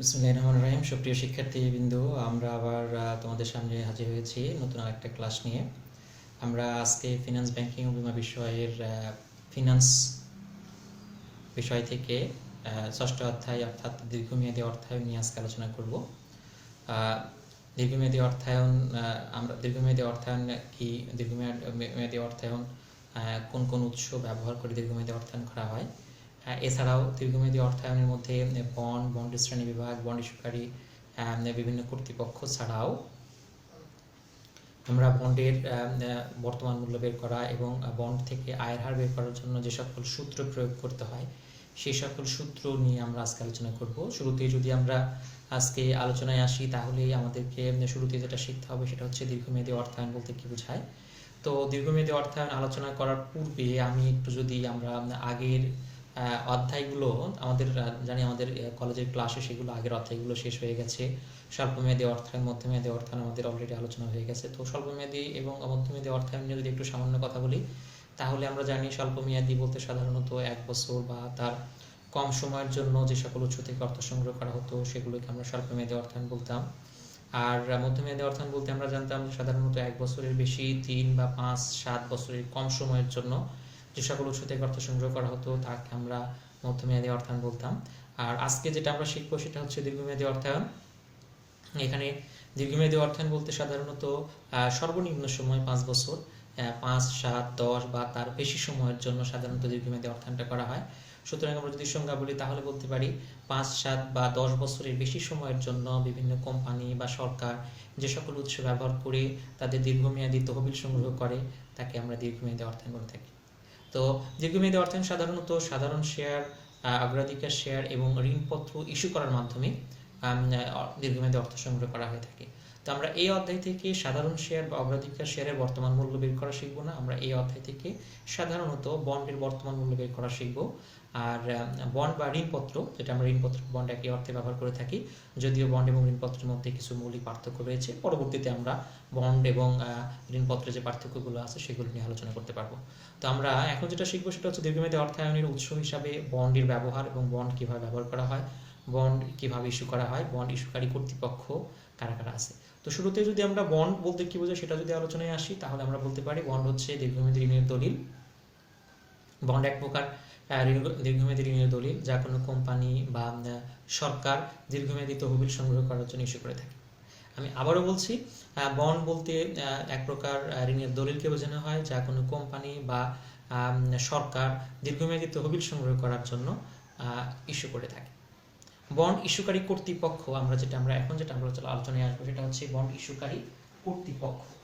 বিসমুল্লাহ রহমান রহিম। সুপ্রিয় শিক্ষার্থীবৃন্দু, আমরা আবার তোমাদের সামনে হাজির হয়েছি নতুন আরেকটা ক্লাস নিয়ে। আমরা আজকে ফিনান্স ব্যাংকিং ও বিমা বিষয়ের ফিনান্স বিষয় থেকে ষষ্ঠ অধ্যায় অর্থাৎ দীর্ঘমেয়াদী অর্থায়ন নিয়ে আজকে আলোচনা করব। দীর্ঘমেয়াদী অর্থায়ন আমরা, দীর্ঘমেয়াদী অর্থায়ন কি? দীর্ঘমেয়াদী মেয়াদী অর্থায়ন কোন কোন উৎস ব্যবহার করে দীর্ঘমেয়াদী অর্থায়ন করা হয়? এছাড়াও দীর্ঘমেয়াদী অর্থায়নের মধ্যে বন্ড বন্ড শ্রেণি বিভাগ, বন্ড ইস্যুকারী বিভিন্ন কর্তৃপক্ষ ছাড়াও আমরা বন্ডের বর্তমান মূল্য বের করা এবং বন্ড থেকে আয়ের হার বের করার জন্য যে সকল সূত্র প্রয়োগ করতে হয়, সেই সকল সূত্র নিয়ে আমরা আজকে আলোচনা করব। শুরুতেই যদি আমরা আজকে আলোচনায় আসি, তাহলেই আমাদেরকে শুরুতে যেটা শিখতে হবে সেটা হচ্ছে দীর্ঘমেয়াদী অর্থায়ন বলতে কি বোঝায়। তো দীর্ঘমেয়াদী অর্থায়ন আলোচনা করার পূর্বে আমি একটু যদি আমরা আগের অধ্যায়গুলো, আমাদের জানি আমাদের কলেজের ক্লাসে সেগুলো, আগের অধ্যায়গুলো শেষ হয়ে গেছে। স্বল্পমেয়াদী অর্থায়ন, মধ্যমেয়াদী অর্থায়ন আমাদের অলরেডি আলোচনা হয়ে গেছে। তো স্বল্পমেয়াদী এবং মধ্যমেয়াদী অর্থায়ন নিয়ে যদি একটু সামান্য কথা বলি, তাহলে আমরা জানি স্বল্পমেয়াদী বলতে সাধারণত এক বছর বা তার কম সময়ের জন্য যে সকল উৎস থেকে অর্থ সংগ্রহ করা হতো, সেগুলোকে আমরা স্বল্পমেয়াদী অর্থায়ন বলতাম। আর মধ্যমেয়াদী অর্থায়ন বলতে আমরা জানতাম সাধারণত এক বছরের বেশি, তিন বা পাঁচ, সাত বছরের কম সময়ের জন্য যে সকল উৎস থেকে অর্থ সংগ্রহ করা হতো, তাকে আমরা মধ্যমেয়াদী অর্থায়ন বলতাম। আর আজকে যেটা আমরা শিখব সেটা হচ্ছে দীর্ঘমেয়াদী অর্থায়ন। এখানে দীর্ঘমেয়াদী অর্থায়ন বলতে সাধারণত সর্বনিম্ন সময় পাঁচ বছর। পাঁচ, সাত, দশ বা তার বেশি সময়ের জন্য সাধারণত দীর্ঘমেয়াদী অর্থায়নটা করা হয়। সুতরাং আমরা যদি সংজ্ঞা বলি, তাহলে বলতে পারি পাঁচ, সাত বা দশ বছরের বেশি সময়ের জন্য বিভিন্ন কোম্পানি বা সরকার যে সকল উৎস ব্যবহার করে তাদের দীর্ঘমেয়াদী তহবিল সংগ্রহ করে, তাকে আমরা দীর্ঘমেয়াদী অর্থায়ন বলে থাকি। তো দীর্ঘমেয়াদী অর্থায়ন সাধারণত সাধারণ শেয়ার অগ্রাধিকার শেয়ার এবং ঋণপত্র ইস্যু করার মাধ্যমে দীর্ঘমেয়াদী অর্থ সংগ্রহ করা হয়ে থাকে। তো আমরা এই অধ্যায় থেকে সাধারণ শেয়ার বা অগ্রাধিকার শেয়ারের বর্তমান মূল্য বের করা শিখব না। আমরা এই অধ্যায় থেকে সাধারণত বন্ডের বর্তমান মূল্য বের করা শিখব। আর বন্ড বা ঋণপত্র, যেটা আমরা ঋণপত্র বন্ড একই অর্থে ব্যবহার করে থাকি, যদিও বন্ড এবং ঋণপত্রের মধ্যে কিছু মৌলিক পার্থক্য রয়েছে, পরবর্তীতে আমরা বন্ড এবং ঋণপত্রের যে পার্থক্যগুলো আছে সেগুলো নিয়ে আলোচনা করতে পারব। তো আমরা এখন যেটা শিখব সেটা হচ্ছে দীর্ঘমেয়াদী অর্থায়নের উৎস হিসাবে বন্ডের ব্যবহার এবং বন্ড কীভাবে ব্যবহার করা হয় বন্ড কীভাবে ইস্যু করা হয় বন্ড ইস্যুকারী কর্তৃপক্ষ কারা কারা আছে। তো শুরুতে যদি আমরা বন্ড বলতে কি বোঝায় সেটা যদি আলোচনায় আসি, তাহলে আমরা বলতে পারি বন্ড হচ্ছে দীর্ঘমেয়াদী ঋণের দলিল। বন্ড এক প্রকার। দীর্ঘমেয়াদী ঋণের দলিল যা কোনো কোম্পানি বা সরকার দীর্ঘমেয়াদী তহবিল সংগ্রহ করার জন্য ইস্যু করে থাকে। আমি আবারও বলছি বন্ড বলতে এক প্রকার ঋণের দলিলকে বোঝানো হয় যা কোনো কোম্পানি বা সরকার দীর্ঘমেয়াদী তহবিল সংগ্রহ করার জন্য ইস্যু করে থাকে। বন্ড ইস্যুকারী কর্তৃপক্ষ, আমরা যেটা, আমরা এখন যেটা, আমরা আলোচনা- আলোচনায় আসব সেটা হচ্ছে বন্ড ইস্যুকারী কর্তৃপক্ষ।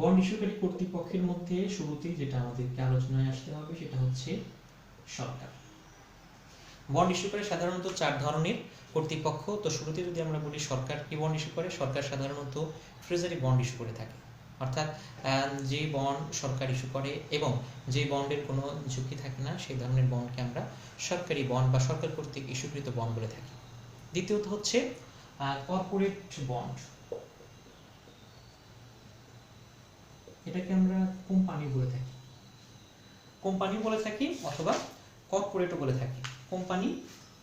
বন্ড ইস্যুকারী কর্তৃপক্ষের মধ্যে শুরুতেই যেটা আমাদেরকে আলোচনায় আসতে হবে, সেটা হচ্ছে সরকার বন্ড ইস্যু করে সাধারণত চার ধরনের কর্তৃপক্ষ। তো শুরুতে যদি আমরা বলি সরকার কি বন্ড ইস্যু করে, সরকার সাধারণত ট্রেজারি বন্ড ইস্যু করে থাকে। অর্থাৎ যে বন্ড সরকার ইস্যু করে এবং যে বন্ডের কোনো ঝুঁকি থাকে না, সেই ধরনের বন্ডকে আমরা সরকারি বন্ড বা সরকার কর্তৃক ইস্যুকৃত বন্ড বলে থাকি। দ্বিতীয়ত হচ্ছে কর্পোরেট বন্ড এটাকে আমরা কোম্পানি বলে থাকি। কোম্পানি বলে থাকি অথবা কর্পোরেটও বলে থাকি। কোম্পানি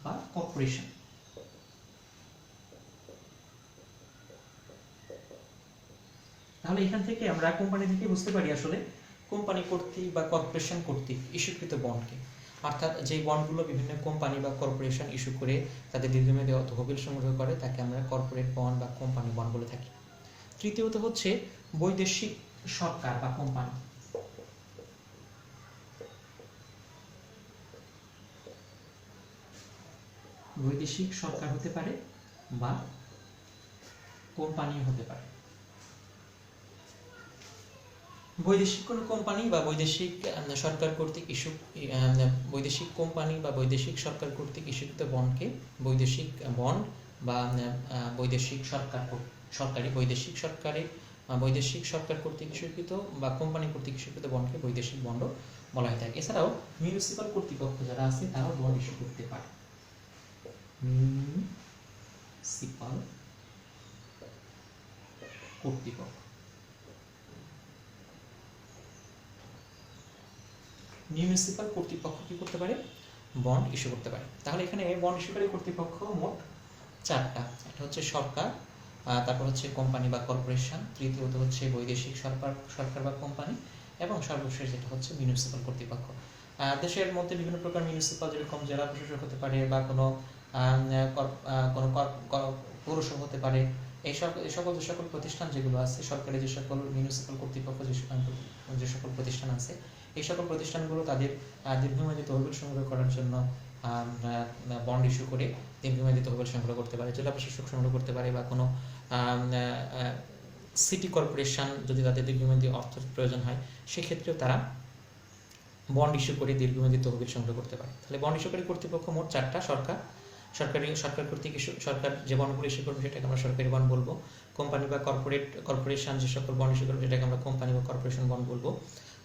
বা কর্পোরেশন তাহলে এখান থেকে আমরা কোম্পানি থেকে বুঝতে পারি আসলে কোম্পানি কর্তৃক বা কর্পোরেশন কর্তৃক ইস্যুকৃত বন্ডকে অর্থাৎ যে বন্ডগুলো বিভিন্ন কোম্পানি বা কর্পোরেশন ইস্যু করে তাদের দীর্ঘমেয়াদী তহবিল সংগ্রহ করে তাকে আমরা কর্পোরেট বন্ড বা কোম্পানি বন্ড বলে থাকি। তৃতীয়ত হচ্ছে বৈদেশিক সরকার বা কোম্পানি বৈদেশিক সরকার হতে পারে বা কোম্পানি হতে পারে। বৈদেশিক কোনো কোম্পানি বা বৈদেশিক সরকার কর্তৃক ইস্যু বৈদেশিক কোম্পানি বা বৈদেশিক সরকার কর্তৃক ইস্যুকৃত বন্ডকে বৈদেশিক বন্ড বা বৈদেশিক সরকার সরকারি বৈদেশিক সরকারি আহ, বৈদেশিক সরকার কর্তৃক স্বীকৃত বা কোম্পানি কর্তৃক স্বীকৃত বন্ডকে বৈদেশিক বন্ড বলা হয়ে থাকে। এছাড়াও মিউনিসিপাল কর্তৃপক্ষ যারা আছে তারাও বন্ড ইস্যু করতে পারে। মিউনিসিপাল কর্তৃপক্ষ। মিউনিসিপাল কর্তৃপক্ষ কি করতে পারে? বন্ড ইস্যু করতে পারে। তাহলে এখানে বন্ড ইস্যুকারী কর্তৃপক্ষ মোট চারটা। একটা হচ্ছে সরকার তারপর হচ্ছে কোম্পানি বা কর্পোরেশন তৃতীয়ত হচ্ছে বৈদেশিক সরকার সরকার বা কোম্পানি এবং সর্বশেষ যেটা হচ্ছে মিউনিসিপাল কর্তৃপক্ষ। দেশের মধ্যে বিভিন্ন প্রকার মিউনিসিপাল যেরকম জেলা প্রশাসক হতে পারে বা কোনো কোনো পৌরসভা হতে পারে, এই সকল এই সকল যে সকল প্রতিষ্ঠান যেগুলো আছে, সরকারি যে সকল মিউনিসিপাল কর্তৃপক্ষ যে সকল প্রতিষ্ঠান আছে, এই সকল প্রতিষ্ঠানগুলো তাদের দীর্ঘমেয়াদী তহবিল সংগ্রহ করার জন্য বন্ড ইস্যু করে দীর্ঘমেয়াদী তহবিল সংগ্রহ করতে পারে, জেলা প্রশাসক সংগ্রহ করতে পারে বা কোনো সিটি কর্পোরেশন যদি তাদের দীর্ঘমেয়াদী অর্থ প্রয়োজন হয়, সেক্ষেত্রেও তারা বন্ড ইস্যু করে দীর্ঘমেয়াদী তহবিল সংগ্রহ করতে পারে। তাহলে বন্ড ইস্যুকারী কর্তৃপক্ষ মোট চারটা সরকার, সরকারি, সরকার কর্তৃক issue- সরকার যে বন্ডগুলো ইস্যু করবে সেটাকে আমরা সরকারি বন্ড বলব। কোম্পানি বা কর্পোরেট কর্পোরেশন যে সকল বন্ড ইস্যু করবে সেটাকে আমরা কোম্পানি বা কর্পোরেশন বন্ড বলব।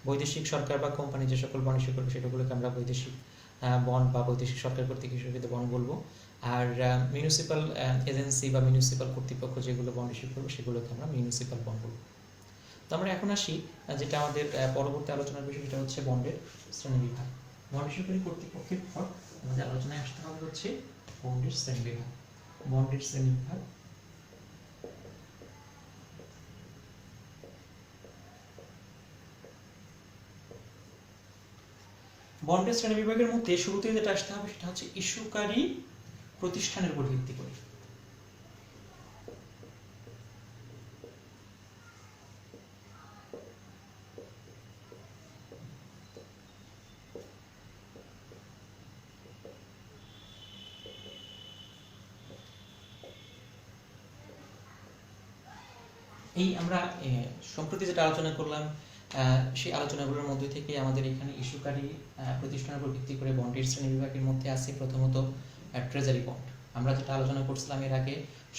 বৈদেশিক সরকার বা কোম্পানি যে সকল বন্ড ইস্যু করবে সেটাগুলোকে আমরা বৈদেশিক বন্ড বা বৈদেশিক সরকার কর্তৃক ইস্যুকৃত বন্ড বলব। আর মিউনিসিপাল এজেন্সি বা মিউনিসিপাল কর্তৃপক্ষ যেগুলো বন্ড ইস্যু করবে, সেগুলোকে আমরা মিউনিসিপাল বন্ড বলব তো আমরা এখন আসি যেটা আমাদের পরবর্তী আলোচনার বিষয়, সেটা হচ্ছে বন্ডের শ্রেণি বিভাগ। বন্ড ইস্যুকারী কর্তৃপক্ষের পর আমাদের আলোচনায় আসতে হবে হচ্ছে বন্ডের শ্রেণি বিভাগ। বন্ডের শ্রেণি বিভাগ। বন্ডের শ্রেণি বিভাগের মধ্যে শুরুতে যেটা আসতে হবে, সেটা হচ্ছে ইস্যুকারী প্রতিষ্ঠানের উপর ভিত্তি করে। এই আমরা সম্প্রতি যেটা আলোচনা করলাম সেই আলোচনাগুলোর মধ্যে থেকে আমাদের এখানে ইস্যুকারী প্রতিষ্ঠানের উপর ভিত্তি করে বন্ডের শ্রেণি বিভাগের মধ্যে আছে প্রথমত ট্রেজারি বন্ড আমরা যেটা আলোচনা করছিলাম এর আগে,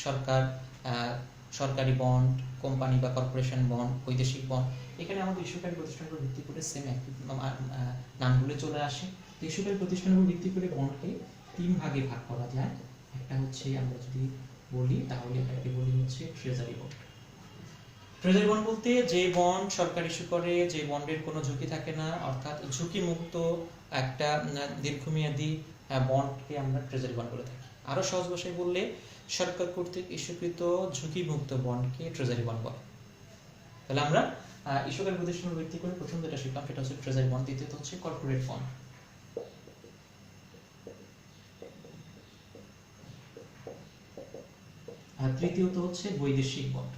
সরকার সরকারি বন্ড কোম্পানি বা কর্পোরেশন বন্ড বৈদেশিক বন্ড এখানে আমাদের ইস্যুকারী প্রতিষ্ঠানের উপর ভিত্তি করে সেম নামগুলো চলে আসে। তো ইস্যুকারী প্রতিষ্ঠানের উপর ভিত্তি করে বন্ডকে তিন ভাগে ভাগ করা যায়। একটা হচ্ছে আমরা যদি বলি, তাহলে এটাকে বলি হচ্ছে ট্রেজারি বন্ড ট্রেজারি বন্ড বলতে যে বন্ড সরকার ইস্যু করে, যে বন্ডের কোনো ঝুঁকি থাকে না, অর্থাৎ ঝুঁকি মুক্ত একটা দীর্ঘমেয়াদী বন্ডকে আমরা ট্রেজারি বন্ড বলে থাকি। আরও সহজ ভাষায় বললে, সরকার কর্তৃক ইস্যুকৃত ঝুঁকি মুক্ত বন্ডকে ট্রেজারি বন্ড বলে তাহলে আমরা ইস্যুকারী প্রতিষ্ঠানের ভিত্তি করে প্রথম যেটা শিখলাম, সেটা হচ্ছে ট্রেজারি বন্ড দ্বিতীয়ত হচ্ছে কর্পোরেট বন্ড আর তৃতীয়ত হচ্ছে বৈদেশিক বন্ড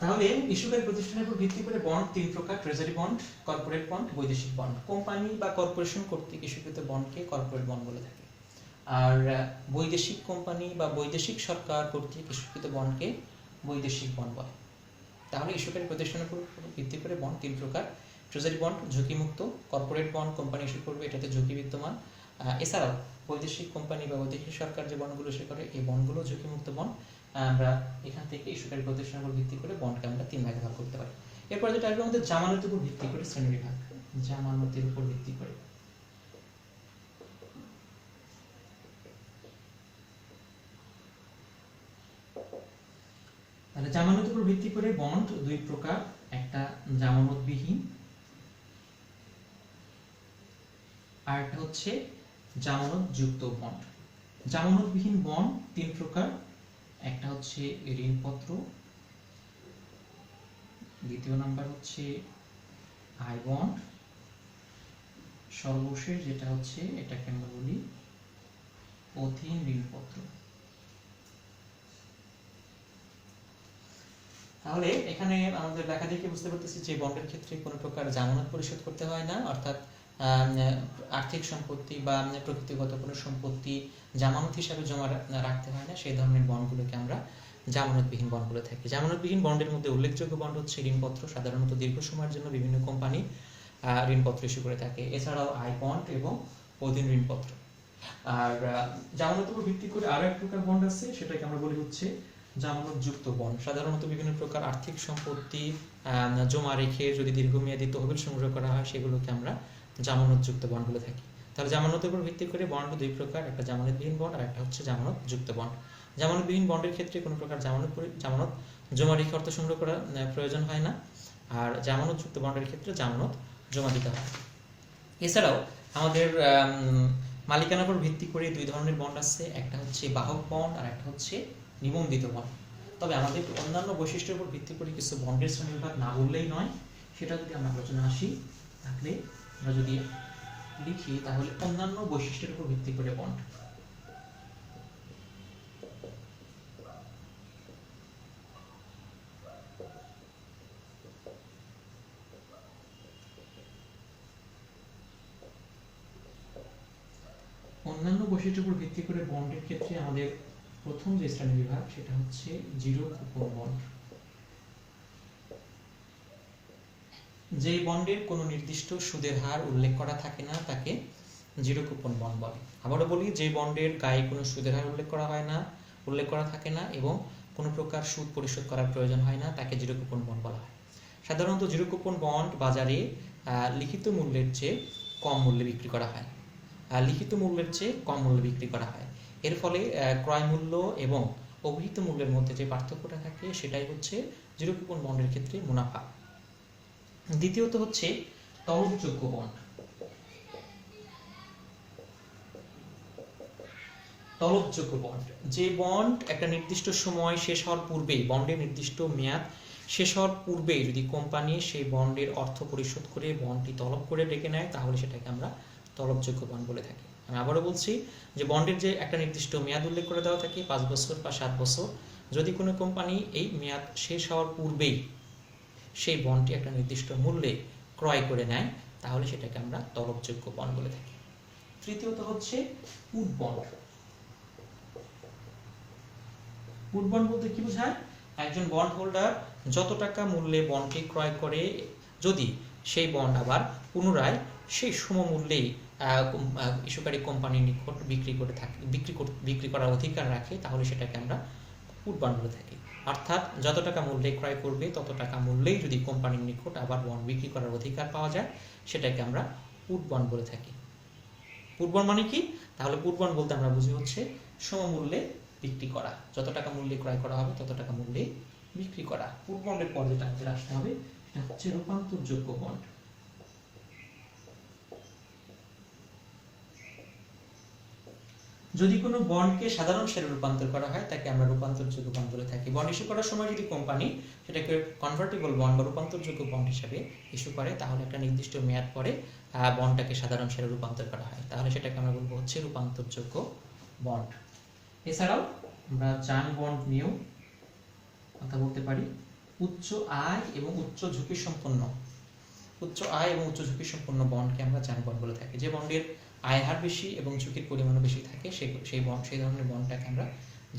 তাহলে ইস্যুকারী প্রতিষ্ঠানের উপর ভিত্তি করে বন্ড, তিন প্রকার ট্রেজারি বন্ড কর্পোরেট বন্ড বৈদেশিক বন্ড কোম্পানি বা কর্পোরেশন কর্তৃক ইস্যুকৃত বন্ডকে কর্পোরেট বন্ড বলে থাকে। আর বৈদেশিক কোম্পানি বা বৈদেশিক সরকার কর্তৃক ইস্যুকৃত বন্ডকে বৈদেশিক বন্ড বলে। তাহলে ইস্যুকারী প্রতিষ্ঠানের উপর ভিত্তি করে বন্ড তিন প্রকার ট্রেজারি বন্ড ঝুঁকিমুক্ত কর্পোরেট বন্ড কোম্পানি ইস্যু করবে, এটাতে ঝুঁকি বিদ্যমান। এছাড়াও বৈদেশিক কোম্পানি বা বৈদেশিক সরকার যে বন্ডগুলো ইস্যু করে, এই বন্ডগুলো ঝুঁকিমুক্ত বন্ড আমরা এখান থেকে ইস্যুকারী প্রতিষ্ঠানের উপর ভিত্তি করে বন্ডকে আমরা তিন ভাগে ভাগ করতে পারি। এরপর যেটা আসবে আমাদের জামানতের উপর ভিত্তি করে শ্রেণি বিভাগ। জামানতের উপর ভিত্তি করে। তাহলে জামানতের উপর ভিত্তি করে বন্ড দুই প্রকার। একটা জামানতবিহীন, আর একটা হচ্ছে জামানত যুক্ত বন্ড জামানতবিহীন বন্ড তিন প্রকার। একটা হচ্ছে ঋণপত্র দ্বিতীয় নাম্বার হচ্ছে আই বন্ড সর্বশেষ যেটা হচ্ছে এটাকে আমরা বলি? অধীন ঋণপত্র তাহলে এখানে আমাদের লেখা দেখে বুঝতে পারতেছি যে বন্ডের ক্ষেত্রে কোনো প্রকার জামানত পরিশোধ করতে হয় না, অর্থাৎ আর্থিক সম্পত্তি বা প্রকৃতিগত কোনো সম্পত্তি জামানত হিসাবে জমা রাখতে হয় না। সেই ধরনের বন্ডগুলোকে আমরা জামানতবিহীন বন্ড বলে থাকি। জামানতবিহীন বন্ডের মধ্যে উল্লেখযোগ্য বন্ড হচ্ছে ঋণপত্র। সাধারণত দীর্ঘ সময়ের জন্য বিভিন্ন কোম্পানি ঋণপত্র ইস্যু করে থাকে। এছাড়াও আই বন্ড এবং অধীন ঋণপত্র। আর জামানত উপর ভিত্তি করে আরও এক প্রকার বন্ড আছে। সেটাকে আমরা বলি হচ্ছে জামানত যুক্ত বন্ড। সাধারণত বিভিন্ন প্রকার আর্থিক সম্পত্তি জমা রেখে যদি দীর্ঘমেয়াদী তহবিল সংগ্রহ করা হয়, সেগুলোকে আমরা জামানত যুক্ত বন্ড বলে থাকি। তাহলে জামানতের উপর ভিত্তি করে বন্ড দুই প্রকার একটা জামানতবিহীন বন্ড আর একটা হচ্ছে জামানত যুক্ত বন্ড জামানতবিহীন বন্ডের ক্ষেত্রে কোনো প্রকার জামানত জামানত জমা রেখে অর্থ সংগ্রহ করা প্রয়োজন হয় না। আর জামানত যুক্ত বন্ডের ক্ষেত্রে জামানত জমা দিতে হয়। এছাড়াও আমাদের আম, মালিকানার উপর ভিত্তি করে দুই ধরনের বন্ড আছে একটা হচ্ছে বাহক বন্ড আর একটা হচ্ছে নিবন্ধিত বন্ড তবে আমাদের অন্যান্য বৈশিষ্ট্যের উপর ভিত্তি করে কিছু বন্ডের শ্রেণীবিভাগ না বললেই নয় সেটা যদি আমরা আলোচনা আসি তাহলে আমরা যদি লিখি, তাহলে অন্যান্য বৈশিষ্ট্যের উপর ভিত্তি করে বন্ড অন্যান্য বৈশিষ্ট্যের উপর ভিত্তি করে বন্ডের ক্ষেত্রে আমাদের প্রথম যে শ্রেণি বিভাগ সেটা হচ্ছে জিরো কুপন বন্ড যে বন্ডের কোনো নির্দিষ্ট সুদের হার উল্লেখ করা থাকে না, তাকে জিরো কুপন বন্ড বলে। আবারও বলি যে বন্ডের গায়ে কোনো সুদের হার উল্লেখ করা হয় না, উল্লেখ করা থাকে না এবং কোনো প্রকার সুদ পরিশোধ করার প্রয়োজন হয় না, তাকে জিরো কুপন বন্ড বলা হয়। সাধারণত জিরো কুপন বন্ড বাজারে লিখিত মূল্যের চেয়ে কম মূল্যে বিক্রি করা হয়। লিখিত মূল্যের চেয়ে কম মূল্যে বিক্রি করা হয়। এর ফলে ক্রয় মূল্য এবং অভিহিত মূল্যের মধ্যে যে পার্থক্যটা থাকে, সেটাই হচ্ছে জিরো কুপন বন্ডের ক্ষেত্রে মুনাফা। দ্বিতীয়ত হচ্ছে তরফযোগ্য বন্ড তলবযোগ্য বন্ড যে বন্ড একটা নির্দিষ্ট সময় শেষ হওয়ার পূর্বেই বন্ডের নির্দিষ্ট মেয়াদ শেষ হওয়ার পূর্বেই যদি কোম্পানি সেই বন্ডের অর্থ পরিশোধ করে বন্ডটি তলব করে ডেকে নেয়, তাহলে সেটাকে আমরা তলবযোগ্য বন্ড বলে থাকি। আমি আবারও বলছি যে বন্ডের যে একটা নির্দিষ্ট মেয়াদ উল্লেখ করে দেওয়া থাকে, পাঁচ বছর বা সাত বছর, যদি কোনো কোম্পানি এই মেয়াদ শেষ হওয়ার পূর্বেই সেই বন্ডটি একটা নির্দিষ্ট মূল্যে ক্রয় করে নেয়, তাহলে সেটাকে আমরা তলবযোগ্য বন্ড বলে থাকি। তৃতীয়ত হচ্ছে পুট বন্ড বন্ড বলতে কি বোঝায়? একজন বন্ড হোল্ডার যত টাকা মূল্যে বন্ডটি ক্রয় করে, যদি সেই বন্ড আবার পুনরায় সেই সমমূল্যেই ইস্যুকারী কোম্পানির নিকট বিক্রি করে থাকে, বিক্রি কর- বিক্রি করার অধিকার রাখে, তাহলে সেটাকে আমরা পুট বন্ড বলে থাকি। অর্থাৎ যত টাকা মূল্যে ক্রয় করবে, তত টাকা মূল্যেই যদি কোম্পানির নিকট আবার বন্ড বিক্রি করার অধিকার পাওয়া যায়, সেটাকে আমরা বন্ড বলে থাকি। বন্ড মানে কি? তাহলে বন্ড বলতে আমরা বুঝি হচ্ছে সমমূল্যে বিক্রি করা। যত টাকা মূল্যে ক্রয় করা হবে, তত টাকা মূল্যে বিক্রি করা। পুট বন্ডের পর যেটা আসতে হবে, সেটা হচ্ছে রূপান্তরযোগ্য বন্ড যদি কোনো বন্ডকে সাধারণ শেয়ারে রূপান্তর করা হয়, তাকে আমরা রূপান্তরযোগ্য বন্ড বলে থাকি। বন্ড ইস্যু করার সময় যদি কোম্পানি সেটাকে কনভার্টেবল বন্ড বা রূপান্তরযোগ্য বন্ড হিসেবে ইস্যু করে, তাহলে একটা নির্দিষ্ট মেয়াদ পরে বন্ডটাকে সাধারণ শেয়ারে রূপান্তর করা হয়। তাহলে সেটাকে আমরা বলব হচ্ছে রূপান্তরযোগ্য বন্ড। এছাড়াও আমরা জান বন্ড নিয়েও কথা বলতে পারি। উচ্চ আয় এবং উচ্চ ঝুঁকি সম্পন্ন উচ্চ আয় এবং উচ্চ ঝুঁকি সম্পন্ন বন্ডকে আমরা জান বন্ড বলে থাকি। যে বন্ডের আয় হার বেশি এবং ঝুঁকির পরিমাণও বেশি থাকে সেই সেই বন্ড সেই ধরনের বনটাকে আমরা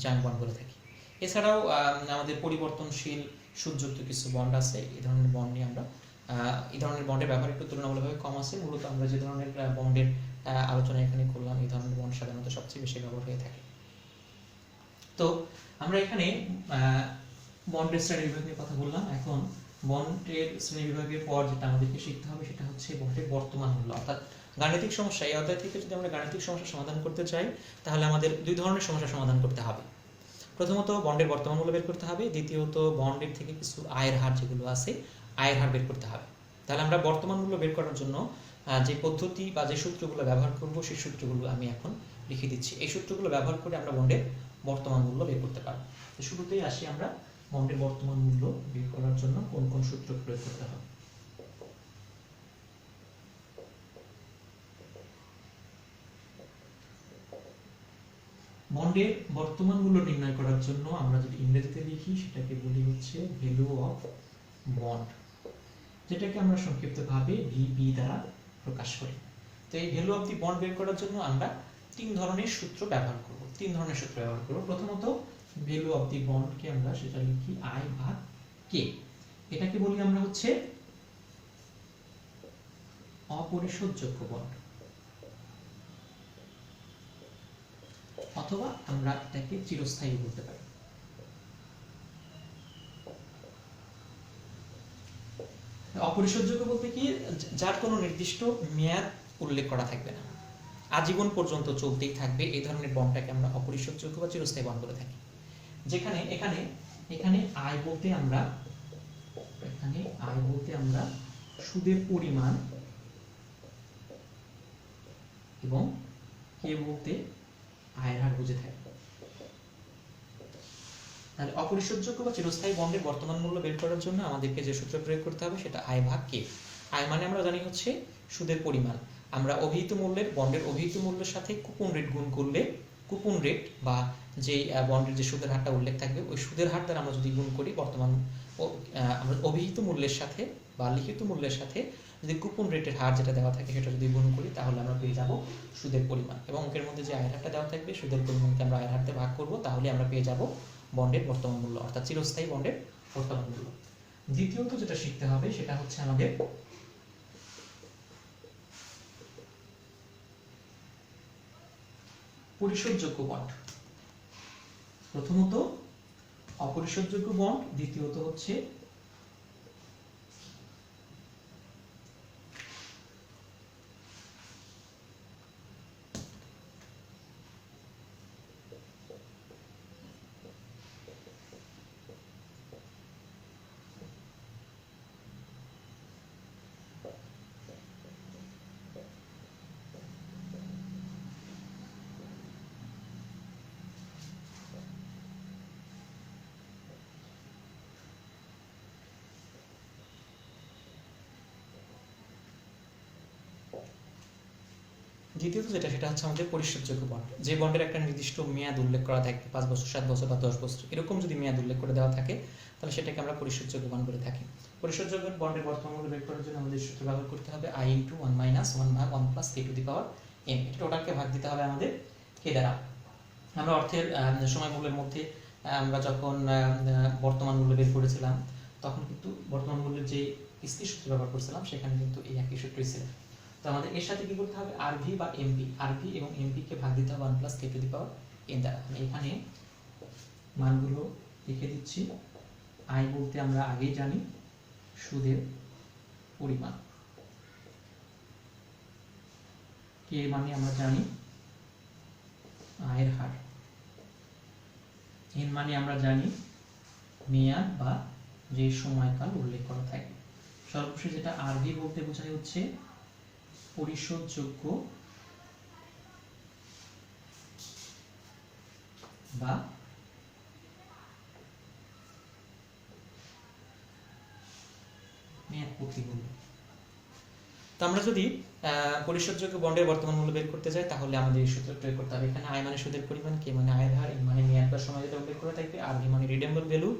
জান বন্ড বলে থাকি। এছাড়াও আম, আমাদের পরিবর্তনশীল সুদযুক্ত কিছু বন্ড আছে এই ধরনের বন্ড নিয়ে আমরা এই ধরনের বন্ডের ব্যবহার একটু তুলনামূলকভাবে কম আছে। মূলত আমরা যে ধরনের বন্ডের আলোচনা এখানে করলাম এই ধরনের বন্ড সাধারণত সবচেয়ে বেশি ব্যবহার হয়ে থাকে। তো আমরা এখানে বন্ডের শ্রেণি বিভাগ নিয়ে কথা বললাম। এখন বন্ডের শ্রেণি বিভাগের পর যেটা আমাদেরকে শিখতে হবে সেটা হচ্ছে বন্ডের বর্তমান মূল্য। অর্থাৎ গাণিতিক সমস্যা, এই অধ্যায় থেকে যদি আমরা গাণিতিক সমস্যা সমাধান করতে চাই, তাহলে আমাদের দুই ধরনের সমস্যা সমাধান করতে হবে। প্রথমত বন্ডের বর্তমান মূল্য বের করতে হবে, দ্বিতীয়ত বন্ডের থেকে কিছু আয়ের হার যেগুলো আছে, আয়ের হার বের করতে হবে। তাহলে আমরা বর্তমান মূল্য বের করার জন্য যে পদ্ধতি বা যে সূত্রগুলো ব্যবহার করব, সেই সূত্রগুলো আমি এখন লিখে দিচ্ছি। এই সূত্রগুলো ব্যবহার করে আমরা বন্ডের বর্তমান মূল্য বের করতে পারব। তো শুরুতেই আসি আমরা বন্ডের বর্তমান মূল্য বের করার জন্য কোন কোন সূত্র প্রয়োগ করতে হবে। বন্ডের বর্তমান মূল্য নির্ণয় করার জন্য আমরা যদি ইংরেজিতে লিখি, সেটাকে বলি হচ্ছে ভ্যালু অফ বন্ড যেটাকে আমরা সংক্ষিপ্তভাবে ভিবি দ্বারা প্রকাশ করি। তো এই ভ্যালু অফ দি বন্ড বের করার জন্য আমরা তিন ধরনের সূত্র ব্যবহার করব। তিন ধরনের সূত্র ব্যবহার করব। প্রথমত ভ্যালু অফ দি বন্ডকে আমরা সেটা লিখি আই ভাগ কে এটাকে বলি আমরা হচ্ছে অপরিশোধযোগ্য বন্ড অথবা আমরা এটাকে চিরস্থায়ী বলতে পারি। অপরিশোধযোগ্য বলতে কি? যার কোনো নির্দিষ্ট মেয়াদ উল্লেখ করা থাকবে না। আজীবন পর্যন্ত চলতেই থাকবে এই ধরনের বন্ডটাকে আমরা অপরিশোধযোগ্য বা চিরস্থায়ী থাকি। যেখানে, এখানে এখানে আয় বলতে আমরা, এখানে আয় বলতে আমরা সুদের পরিমাণ এবং কে বলতে আয়ের হার বুঝে থাকি। তাহলে অপরিশোধযোগ্য বা চিরস্থায়ী বন্ডের বর্তমান মূল্য বের করার জন্য আমাদেরকে যে সূত্র প্রয়োগ করতে হবে সেটা আয় ভাগ কে? আয় মানে আমরা জানি হচ্ছে সুদের পরিমাণ। আমরা অভিহিত মূল্যের বন্ডের অভিহিত মূল্যের সাথে কুপন রেট গুণ করলে কুপন রেট বা যে বন্ডের যে সুদের হারটা উল্লেখ থাকবে, ওই সুদের হার দ্বারা আমরা যদি গুণ করি বর্তমান আমরা অভিহিত মূল্যের সাথে বা লিখিত মূল্যের সাথে যদি কুপন রেটের হার যেটা দেওয়া থাকে সেটা যদি গুণ করি, তাহলে আমরা পেয়ে যাব সুদের পরিমাণ। এবং অঙ্কের মধ্যে যে আয়ের হারটা দেওয়া থাকবে, সুদের পরিমাণকে আমরা আয়ের হারতে ভাগ করব, তাহলে আমরা পেয়ে যাব বন্ডের বর্তমান মূল্য, অর্থাৎ চিরস্থায়ী বন্ডের বর্তমান মূল্য। দ্বিতীয়ত যেটা শিখতে হবে, সেটা হচ্ছে আমাদের পরিশোধযোগ্য বন্ড প্রথমত, অপরিশোধযোগ্য বন্ড দ্বিতীয়ত হচ্ছে দ্বিতীয়ত যেটা, সেটা হচ্ছে আমাদের পরিশোধযোগ্য বন্ড যে বন্ডের একটা নির্দিষ্ট মেয়াদ উল্লেখ করা থাকে, পাঁচ বছর, সাত বছর বা দশ বছর, এরকম যদি মেয়াদ উল্লেখ করে দেওয়া থাকে, তাহলে সেটাকে আমরা পরিশোধযোগ্য বন্ড বলে থাকি। পরিশোধযোগ্য বন্ডের বর্তমান মূল্য বের করার জন্য আমাদের সূত্র ব্যবহার করতে হবে I into one minus one one plus k to the power m এটা টোটালকে ভাগ দিতে হবে আমাদের কে দ্বারা। আমরা অর্থের সময় মূল্যের মধ্যে আমরা যখন বর্তমান মূল্য বের করেছিলাম, তখন কিন্তু বর্তমান মূল্যের যে কিস্তি সূত্র ব্যবহার করছিলাম, সেখানে কিন্তু এই একই সূত্রই ছিল। তো আমাদের এর সাথে কি করতে হবে? আরভি বা এমপি আরভি এবং এমপি কে ভাগ দিতে হবে one plus k to the power n দ্বারা। আমি এখানে মানগুলো লিখে দিচ্ছি। আয় বলতে আমরা আগেই জানি সুদের পরিমাণ। কে মানে আমরা জানি আয়ের হার। এন মানে আমরা জানি মেয়াদ বা যে সময়কাল উল্লেখ করা থাকে। সর্বশেষ যেটা আরভি বলতে বোঝায় হচ্ছে পরিশোধযোগ্য বা আমরা যদি পরিশোধযোগ্য বন্ডের বর্তমান মূল্য বের করতে চাই তাহলে আমাদের এই সূত্র প্রয়োগ করতে হবে। এখানে আয় মানে সুদের পরিমাণ, কে মানে আয়ের হার মানে মেয়াদ বা সময় যেটা উল্লেখ করে থাকবে আর ভি মানে রিডেম্বল ভ্যালু।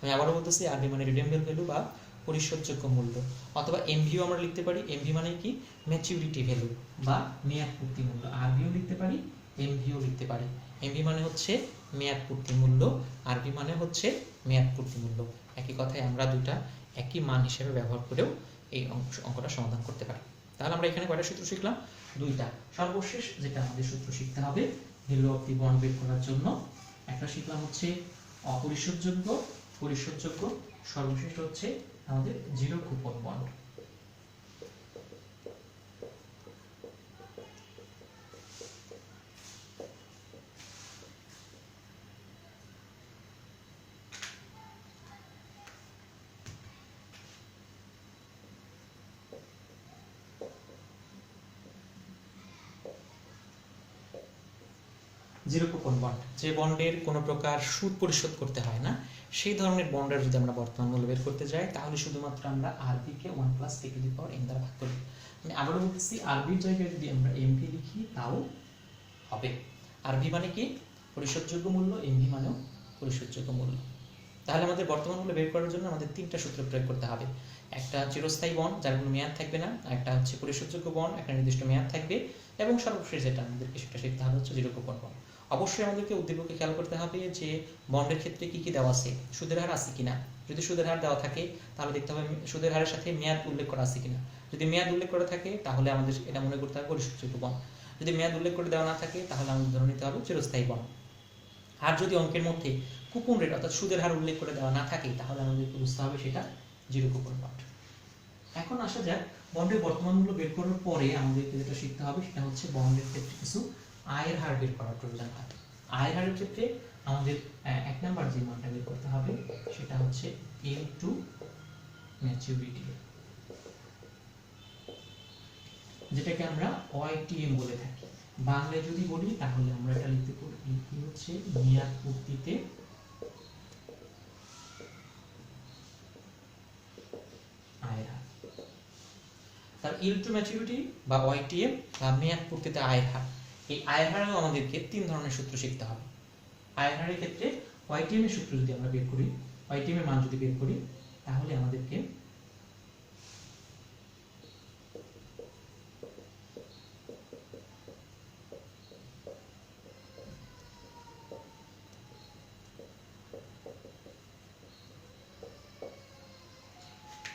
আমি আবারও বলতেছি, আর ভি মানে রিডেম্বল ভ্যালু বা পরিশোধযোগ্য মূল্য। অথবা এমভিও আমরা লিখতে পারি। এমভি মানে কি? ম্যাচিউরিটি ভ্যালু বা মেয়াদ পূর্তি মূল্য। আরভিও লিখতে পারি এমভিও লিখতে পারি। এমভি মানে হচ্ছে মেয়াদ পূর্তি মূল্য আরভি মানে হচ্ছে মেয়াদ পূর্তি মূল্য। একই কথায় আমরা দুটা একই মান হিসেবে ব্যবহার করেও এই অঙ্কটা সমাধান করতে পারি। তাহলে আমরা এখানে কয়টা সূত্র শিখলাম? দুইটা। সর্বশেষ যেটা আমাদের সূত্র শিখতে হবে ভ্যালু অফ দি বন্ড বের করার জন্য, একটা শিখলাম হচ্ছে অপরিশোধযোগ্য পরিশোধযোগ্য সর্বশেষ হচ্ছে আমাদের zero coupon bond zero coupon bond যে বন্ডের কোনো প্রকার সুদ পরিশোধ করতে হয় না, সেই ধরনের বন্ডের যদি আমরা বর্তমান মূল্য বের করতে যাই, তাহলে শুধুমাত্র আমরা আরবি কে one plus k to power n দ্বারা ভাগ করি আমি আবারও বলতেছি আরবির জায়গায় যদি আমরা এমভি লিখি, তাও হবে। আরবি মানে কি? পরিশোধযোগ্য মূল্য এমভি মানেও পরিশোধযোগ্য মূল্য। তাহলে আমাদের বর্তমান মূল্য বের করার জন্য আমাদের তিনটা সূত্র প্রয়োগ করতে হবে। একটা চিরস্থায়ী বন্ড যার কোনো মেয়াদ থাকবে না একটা হচ্ছে পরিশোধযোগ্য বন্ড একটা নির্দিষ্ট মেয়াদ থাকবে, এবং সর্বশেষ যেটা আমাদেরকে সেটা শিখতে হবে, হচ্ছে জিরো কুপন বন্ড অবশ্যই আমাদেরকে উদ্দীপকে খেয়াল করতে হবে যে বন্ডের ক্ষেত্রে কি কি দেওয়া আছে, সুদের হার আছে কিনা। যদি সুদের হার দেওয়া থাকে, তাহলে দেখতে হবে সুদের হারের সাথে মেয়াদ উল্লেখ করা আছে কিনা। যদি মেয়াদ উল্লেখ করা থাকে, তাহলে আমাদের এটা মনে করতে হবে পরিশোধযোগ্য বন্ড যদি মেয়াদ উল্লেখ করে দেওয়া না থাকে, তাহলে আমাদের ধরে নিতে হবে চিরস্থায়ী বন্ড আর যদি অঙ্কের মধ্যে কুপন রেট অর্থাৎ সুদের হার উল্লেখ করে দেওয়া না থাকে, তাহলে আমাদেরকে বুঝতে হবে সেটা জিরো কুপন বন্ড এখন আসা যাক বন্ডের বর্তমান মূল্য বের করার পরে আমাদেরকে যেটা শিখতে হবে, সেটা হচ্ছে বন্ডের ক্ষেত্রে কিছু আয়ের হার বের করার প্রয়োজন হয় আয়ের হারের ক্ষেত্রে আমাদের এক নাম্বার যে মানটা বের করতে হবে, সেটা হচ্ছে এল টু ম্যাচুরিটি যেটাকে আমরা ওয়াইটিএম বলে থাকি। বাংলায় যদি বলি, তাহলে আমরা এটা লিখতে পারি কি হচ্ছে? মেয়াদ পূর্তিতে তার ইল টু ম্যাচুরিটি বা ওয়াইটিএম বা মেয়াদ পূর্তিতে আয়ের হার। এই আয়ের হারেও আমাদেরকে তিন ধরনের সূত্র শিখতে হবে। আইআরআর হারের ক্ষেত্রে ওয়াইটিএম এর সূত্র যদি আমরা বের করি ওয়াইটিএম এর মান যদি বের করি, তাহলে আমাদেরকে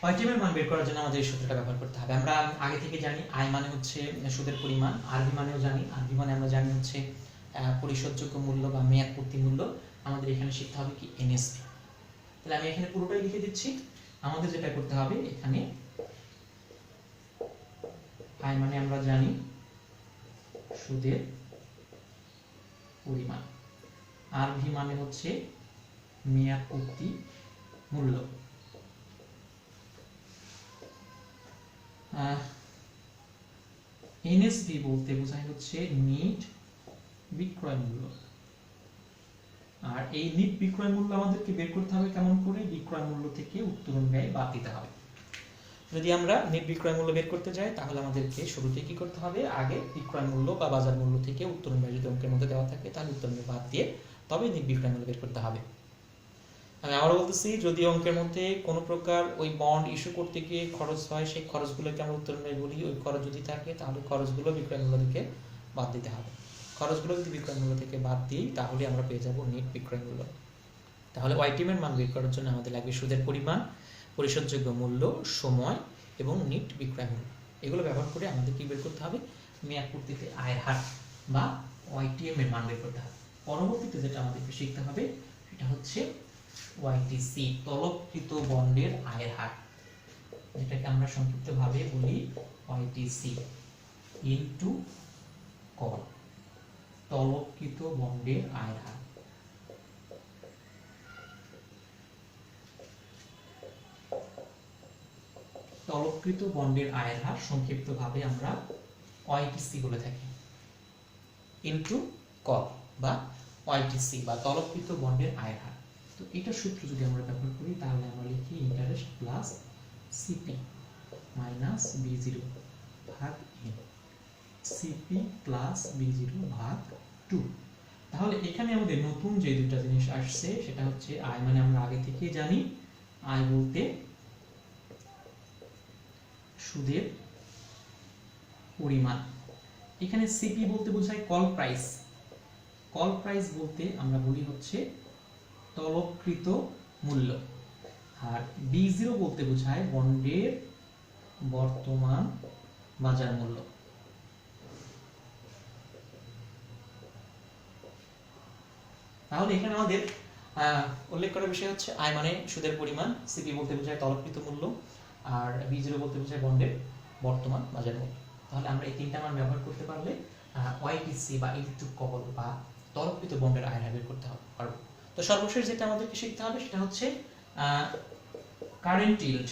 ওয়াইটিএম এর মান বের করার জন্য আমাদের এই সূত্রটা ব্যবহার করতে হবে। আমরা আগে থেকে জানি আয় মানে হচ্ছে সুদের পরিমাণ। আরবি মানেও জানি। আরবি মানে আমরা জানি হচ্ছে পরিশোধযোগ্য মূল্য বা মেয়াদ পূর্তি মূল্য। আমাদের এখানে শিখতে হবে কি এনএসপি তাহলে আমি এখানে পুরোটাই লিখে দিচ্ছি। আমাদের যেটা করতে হবে এখানে, আয় মানে আমরা জানি সুদের পরিমাণ। আর ভি মানে হচ্ছে মেয়াদ পূর্তি মূল্য। এনএসবি বলতে বোঝায় হচ্ছে নিট বিক্রয় মূল্য। আর এই নিট বিক্রয় মূল্য আমাদেরকে বের করতে হবে কেমন করে? বিক্রয় মূল্য থেকে উত্তোলন ব্যয় বাদ দিতে হবে। যদি আমরা নেট বিক্রয় মূল্য বের করতে যাই, তাহলে আমাদেরকে শুরুতে কি করতে হবে? আগে বিক্রয় মূল্য বা বাজার মূল্য থেকে উত্তোলন ব্যয় যদি অঙ্কের মধ্যে দেওয়া থাকে, তাহলে উত্তোলন ব্যয় বাদ দিয়ে তবে নেট বিক্রয় মূল্য বের করতে হবে। আমি আবারও বলতেছি, যদি অঙ্কের মধ্যে কোনো প্রকার ওই বন্ড ইস্যু করতে গিয়ে খরচ হয়, সেই খরচগুলোকে আমরা উত্তোলন বলি, ওই খরচ যদি থাকে, তাহলে খরচগুলো বিক্রয় মূল্য থেকে বাদ দিতে হবে। খরচগুলো যদি বিক্রয় মূল্য থেকে বাদ দিই, তাহলে আমরা পেয়ে যাব নেট বিক্রয় মূল্য। তাহলে ওয়াইটিএম এর মান বের করার জন্য আমাদের লাগবে সুদের পরিমাণ, পরিশোধযোগ্য মূল্য, সময় এবং নিট বিক্রয় মূল্য। এগুলো ব্যবহার করে আমাদের কি বের করতে হবে? মেয়াদ পূর্তিতে আয়ের হার বা ওয়াইটিএম এর মান বের করতে হবে। পরবর্তীতে যেটা আমাদেরকে শিখতে হবে, সেটা হচ্ছে ওয়াইটিসি তলবকৃত বন্ডের আয়ের হার। যেটাকে আমরা সংক্ষিপ্তভাবে বলি ওয়াইটিসি ইনটু কর তলবকৃত বন্ডের আয়ের হার। তলবকৃত বন্ডের আয়ের হার সংক্ষিপ্তভাবে আমরা ওয়াইটিসি বলে থাকি। ইনটু কর বা ওয়াইটিসি বা তলবকৃত বন্ডের আয়ের হার। তো এটা সূত্র যদি আমরা ব্যবহার করি, তাহলে আমরা লিখি interest plus C P minus B zero ভাগ n C P plus B zero ভাগ টু তাহলে এখানে আমাদের নতুন যে দুটা জিনিস আসছে, সেটা হচ্ছে আয় মানে আমরা আগে থেকে জানি। আয় বলতে সুদের পরিমাণ। এখানে সিপি বলতে বোঝায় কল প্রাইস কল প্রাইস বলতে আমরা বলি হচ্ছে তলবকৃত মূল্য। আর বি জিরো বলতে বোঝায় বন্ডের বর্তমান বাজার মূল্য। তাহলে এখানে আমাদের উল্লেখ করার বিষয় হচ্ছে আয় মানে সুদের পরিমাণ সিপি বলতে বোঝায় তলবকৃত মূল্য, আর বি জিরো বলতে বোঝায় বন্ডের বর্তমান বাজার মূল্য। তাহলে আমরা এই তিনটা মান ব্যবহার করতে পারলে ওয়াইটিসি বা ইলেকট্রিক কবল বা তলবকৃত বন্ডের আয় বের করতে হবে পারব। তো সর্বশেষ যেটা আমাদেরকে শিখতে হবে সেটা হচ্ছে কারেন্ট ইল্ড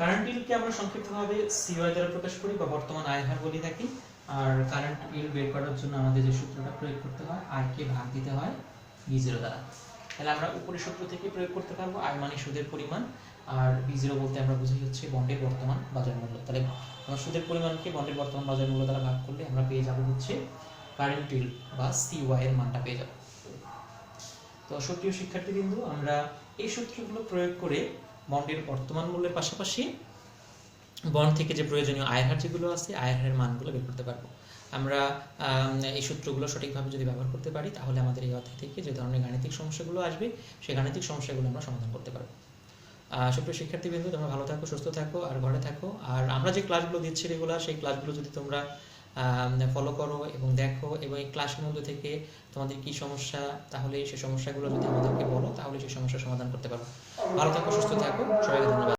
কারেন্ট ইলকে আমরা সংক্ষিপ্তভাবে সিওয়াই দ্বারা প্রকাশ করি বা বর্তমান আয় হার বলে থাকি আর কারেন্ট ইল বের করার জন্য আমাদের যে সূত্রটা প্রয়োগ করতে হয় আয়কে ভাগ দিতে হয় বি জিরো দ্বারা। তাহলে আমরা উপরের সূত্র থেকে প্রয়োগ করতে পারব আয় মানে সুদের পরিমাণ। আর বি জিরো বলতে আমরা বুঝি হচ্ছে বন্ডের বর্তমান বাজার মূল্য। তাহলে আমরা সুদের পরিমাণকে বন্ডের বর্তমান বাজার মূল্য দ্বারা ভাগ করলে আমরা পেয়ে যাব হচ্ছে কারেন্ট ইল বা সিওয়াই এর মানটা পেয়ে যাব। তো সুপ্রিয় শিক্ষার্থীবৃন্দ, আমরা এই সূত্রগুলো প্রয়োগ করে বন্ডের বর্তমান মূল্যের পাশাপাশি বন্ড থেকে যে প্রয়োজনীয় আয়ের হার যেগুলো আছে আয়ের হারের মানগুলো বের করতে পারব। আমরা আম, এই সূত্রগুলো সঠিকভাবে যদি ব্যবহার করতে পারি তাহলে আমাদের এই অধ্যায় থেকে যে ধরনের গাণিতিক সমস্যাগুলো আসবে সেই গাণিতিক সমস্যাগুলো আমরা সমাধান করতে পারব। সুপ্রিয় শিক্ষার্থীবৃন্দ তোমরা ভালো থাকো সুস্থ থাকো আর ঘরে থাকো। আর আমরা যে ক্লাসগুলো দিচ্ছি রেগুলার সেই ক্লাসগুলো যদি তোমরা ফলো করো এবং দেখো এবং এই ক্লাসের মধ্যে থেকে তোমাদের কি সমস্যা, তাহলে সেই সমস্যাগুলো যদি আমাদেরকে বলো, তাহলে সেই সমস্যার সমাধান করতে পারো ভালো থাকো, সুস্থ থাকো, সবাইকে ধন্যবাদ।